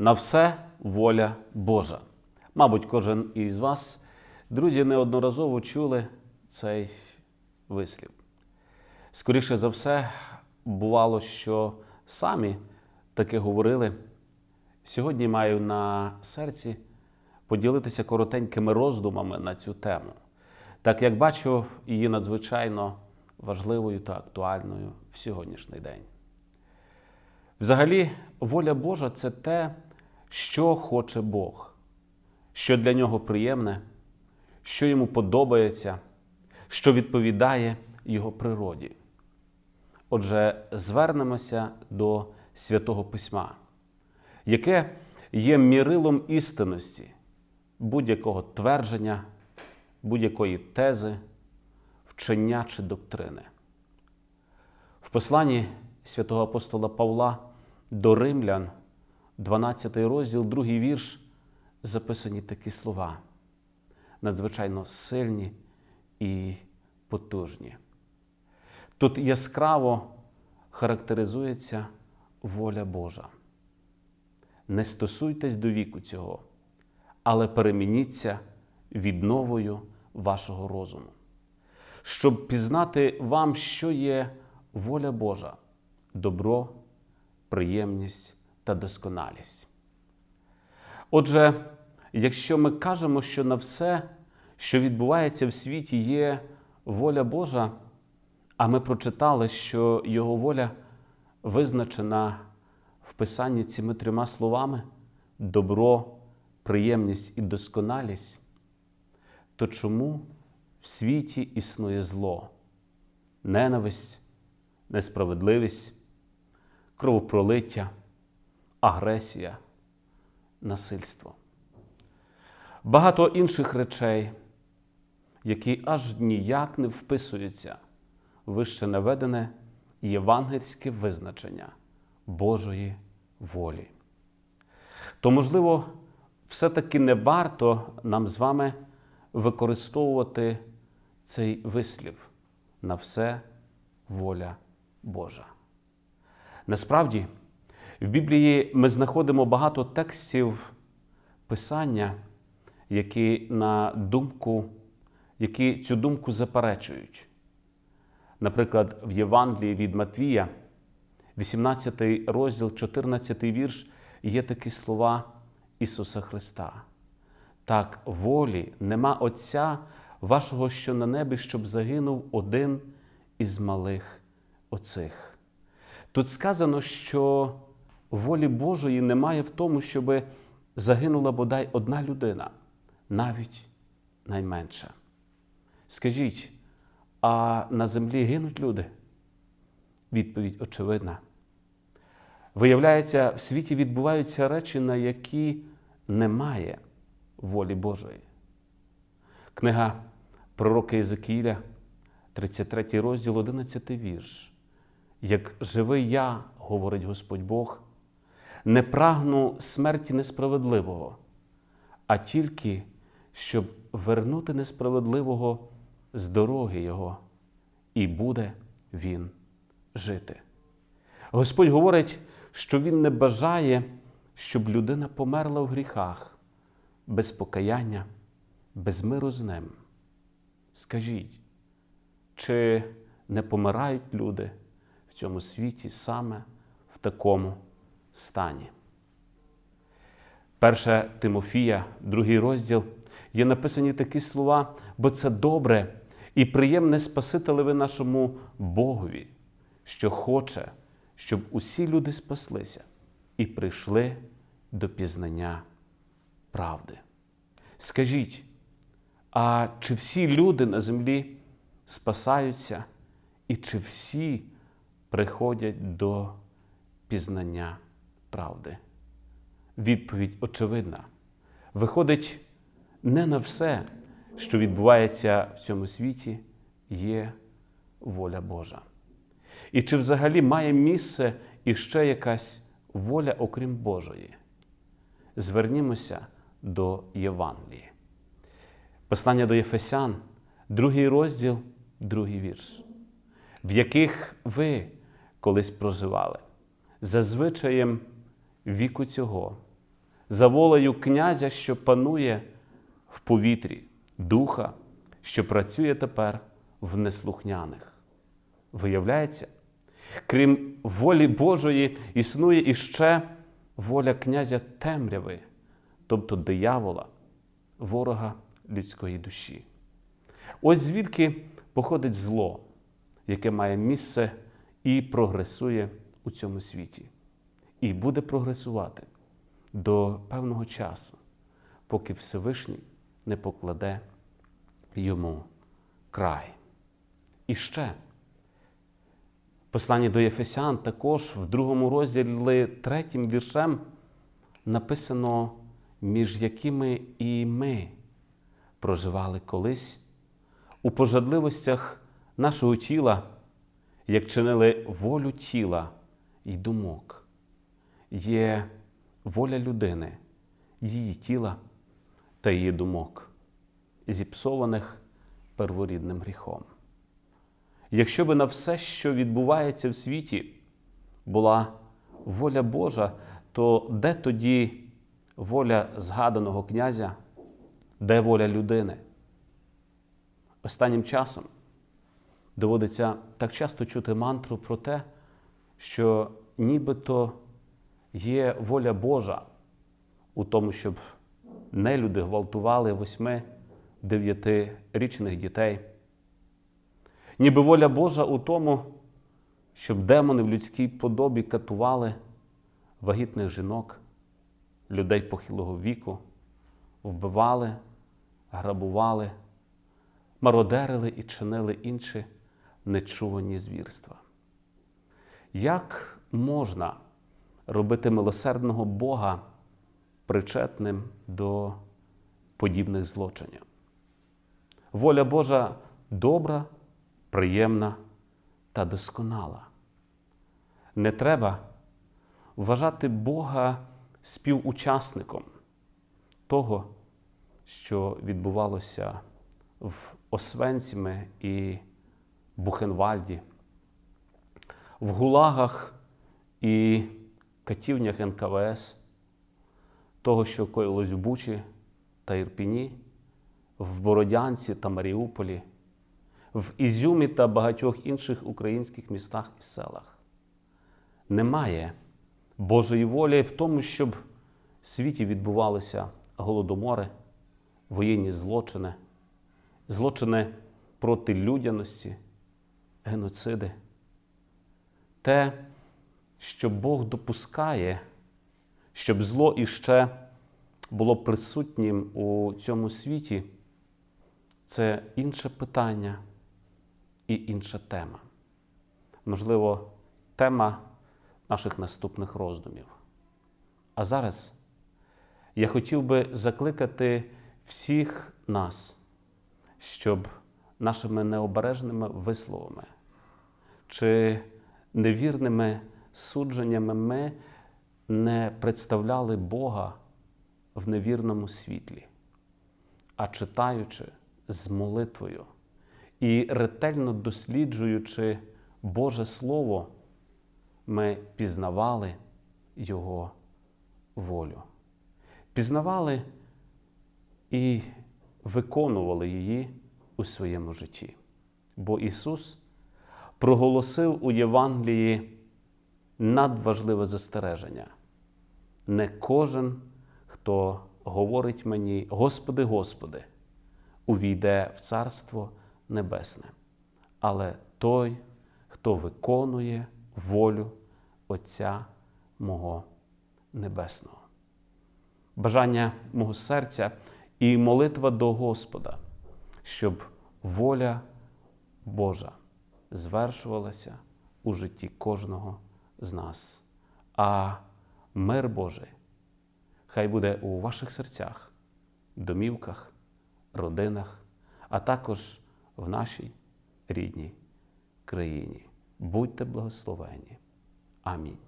На все воля Божа. Мабуть, кожен із вас, друзі, неодноразово чули цей вислів. Скоріше за все, бувало, що самі таке говорили. Сьогодні маю на серці поділитися коротенькими роздумами на цю тему, так як бачу її надзвичайно важливою та актуальною в сьогоднішній день. Взагалі, воля Божа це те, що хоче Бог, що для нього приємне, що йому подобається, що відповідає його природі. Отже, звернемося до святого Письма, яке є мірилом істинності будь-якого твердження, будь-якої тези, вчення чи доктрини. В посланні святого апостола Павла до Римлян, 12 розділ, другий вірш, записані такі слова, надзвичайно сильні і потужні. Тут яскраво характеризується воля Божа. Не стосуйтесь до віку цього, але перемініться відновою вашого розуму, щоб пізнати вам, що є воля Божа, добро, приємність та досконалість. Отже, якщо ми кажемо, що на все, що відбувається в світі, є воля Божа, а ми прочитали, що Його воля визначена в Писанні цими трьома словами добро, приємність і досконалість, то чому в світі існує зло, ненависть, несправедливість, кровопролиття, агресія, насильство? Багато інших речей, які аж ніяк не вписуються в вище наведене євангельське визначення Божої волі. То, можливо, все-таки не варто нам з вами використовувати цей вислів на все воля Божа. Насправді, в Біблії ми знаходимо багато текстів Писання, які на думку, які цю думку заперечують. Наприклад, в Євангелії від Матвія, 18 розділ, 14 вірш, є такі слова Ісуса Христа. Так, волі нема Отця вашого, що на небі, щоб загинув один із малих оцих. Тут сказано, що волі Божої немає в тому, щоб загинула бодай одна людина, навіть найменша. Скажіть, а на землі гинуть люди? Відповідь очевидна. Виявляється, в світі відбуваються речі, на які немає волі Божої. Книга пророка Єзекіля, 33 розділ, 11 вірш. Як живий я, говорить Господь Бог, не прагну смерті несправедливого, а тільки щоб вернути несправедливого з дороги Його, і буде він жити. Господь говорить, що Він не бажає, щоб людина померла в гріхах, без покаяння, без миру з ним. Скажіть, чи не помирають люди в цьому світі саме в такому стані? Перше Тимофія, другий розділ, є написані такі слова, бо це добре і приємне Спасителеві нашому Богові, що хоче, щоб усі люди спаслися і прийшли до пізнання правди. Скажіть, а чи всі люди на землі спасаються, і чи всі приходять до пізнання правди? Відповідь очевидна. Виходить, не на все, що відбувається в цьому світі, є воля Божа. І чи взагалі має місце іще якась воля, окрім Божої? Звернімося до Євангелії. Послання до Єфесян, другий розділ, другий вірш, в яких ви колись проживали, за звичаєм віку цього, за волею князя, що панує в повітрі, духа, що працює тепер в неслухняних. Виявляється, крім волі Божої, існує іще воля князя темряви, тобто диявола, ворога людської душі. Ось звідки походить зло, яке має місце і прогресує у цьому світі, і буде прогресувати до певного часу, поки Всевишній не покладе йому край. І ще в посланні до Єфесян також в другому розділі третім віршем написано, між якими і ми проживали колись у пожадливостях нашого тіла, як чинили волю тіла і думок. Є воля людини, її тіла та її думок, зіпсованих перворідним гріхом. Якщо би на все, що відбувається в світі, була воля Божа, то де тоді воля згаданого князя, де воля людини? Останнім часом доводиться так часто чути мантру про те, що нібито є воля Божа у тому, щоб нелюди гвалтували восьми дев'ятирічних дітей. Ніби воля Божа у тому, щоб демони в людській подобі катували вагітних жінок, людей похилого віку, вбивали, грабували, мародерили і чинили інші нечувані звірства. Як можна робити милосердного Бога причетним до подібних злочинів? Воля Божа добра, приємна та досконала. Не треба вважати Бога співучасником того, що відбувалося в Освенціми і Бухенвальді, в гулагах і катівнях НКВС, того, що коїлось в Бучі та Ірпіні, в Бородянці та Маріуполі, в Ізюмі та багатьох інших українських містах і селах. Немає Божої волі в тому, щоб в світі відбувалися голодомори, воєнні злочини, злочини проти людяності, геноциди. Те, що Бог допускає, щоб зло іще було присутнім у цьому світі, це інше питання і інша тема. Можливо, тема наших наступних роздумів. А зараз я хотів би закликати всіх нас, щоб нашими необережними висловами чи невірними судженнями ми не представляли Бога в невірному світлі, а читаючи з молитвою і ретельно досліджуючи Боже Слово, ми пізнавали Його волю. Пізнавали і виконували її у своєму житті. Бо Ісус проголосив у Євангелії надважливе застереження. Не кожен, хто говорить мені, Господи, Господи, увійде в Царство Небесне, але той, хто виконує волю Отця мого Небесного. Бажання мого серця і молитва до Господа, щоб воля Божа звершувалася у житті кожного з нас. А мир Божий хай буде у ваших серцях, домівках, родинах, а також в нашій рідній країні. Будьте благословені. Амінь.